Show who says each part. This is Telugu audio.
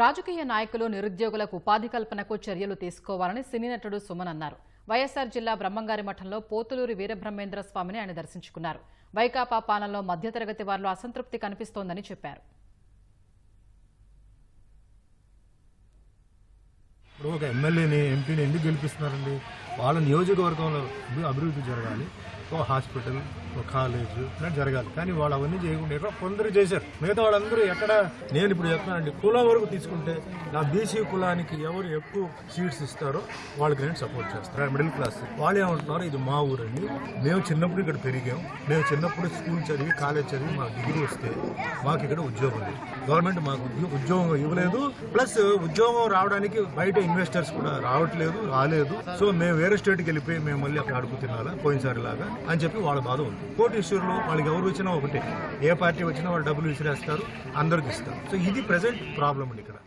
Speaker 1: రాజకీయ నాయకులు నిరుద్యోగులకు ఉపాధి కల్పనకు చర్యలు తీసుకోవాలని సినీ నటుడు సుమన్ అన్నారు. వైఎస్సార్ జిల్లా బ్రహ్మంగారి మఠంలో పోతులూరి వీరబ్రహ్మేంద్ర స్వామిని ఆయన దర్శించుకున్నారు. వైకాపా పాలనలో మధ్యతరగతి వారిలో అసంతృప్తి కనిపిస్తోందని చెప్పారు.
Speaker 2: ఇప్పుడు ఒక ఎమ్మెల్యేని ఎంపీని ఎందుకు గెలిపిస్తున్నారండి? వాళ్ళ నియోజకవర్గంలో అభివృద్ధి జరగాలి. ఒక హాస్పిటల్ ఒక కాలేజ్ ఇలాంటి జరగాలి. కానీ వాళ్ళు అవన్నీ చేయకుండా కొందరు చేశారు. మిగతా వాళ్ళందరూ ఎక్కడ నేను ఇప్పుడు చెప్తానండి కులం వరకు తీసుకుంటే నా బీసీ కులానికి ఎవరు ఎక్కువ సీట్స్ ఇస్తారో వాళ్ళకి నేను సపోర్ట్ చేస్తాను. మిడిల్ క్లాస్ వాళ్ళు ఏమంటున్నారు ఇది మా ఊరని మేము చిన్నప్పుడు ఇక్కడ పెరిగాం. మేము చిన్నప్పుడు స్కూల్ చదివి కాలేజ్ చదివి మా డిగ్రీ వస్తే మాకు ఇక్కడ ఉద్యోగం లేదు. గవర్నమెంట్ మాకు ఉద్యో- ఉద్యోగం ఇవ్వలేదు. ప్లస్ ఉద్యోగం రావడానికి బయట ఇన్వెస్టర్స్ కూడా రావట్లేదు రాలేదు. సో మేము వేరే స్టేట్కి వెళ్ళిపోయి మేము మళ్ళీ అక్కడ అడుగు తినాలా? పోయినసారి లాగా అని చెప్పి వాళ్ళ బాధ ఉంది. కోటీశ్వరులు వాళ్ళకి ఎవరు వచ్చినా ఒకటే. ఏ పార్టీ వచ్చినా వాళ్ళు డబ్బులు విసిరేస్తారు అందరికి ఇస్తారు. సో ఇది ప్రజెంట్ ప్రాబ్లం అండి ఇక్కడ.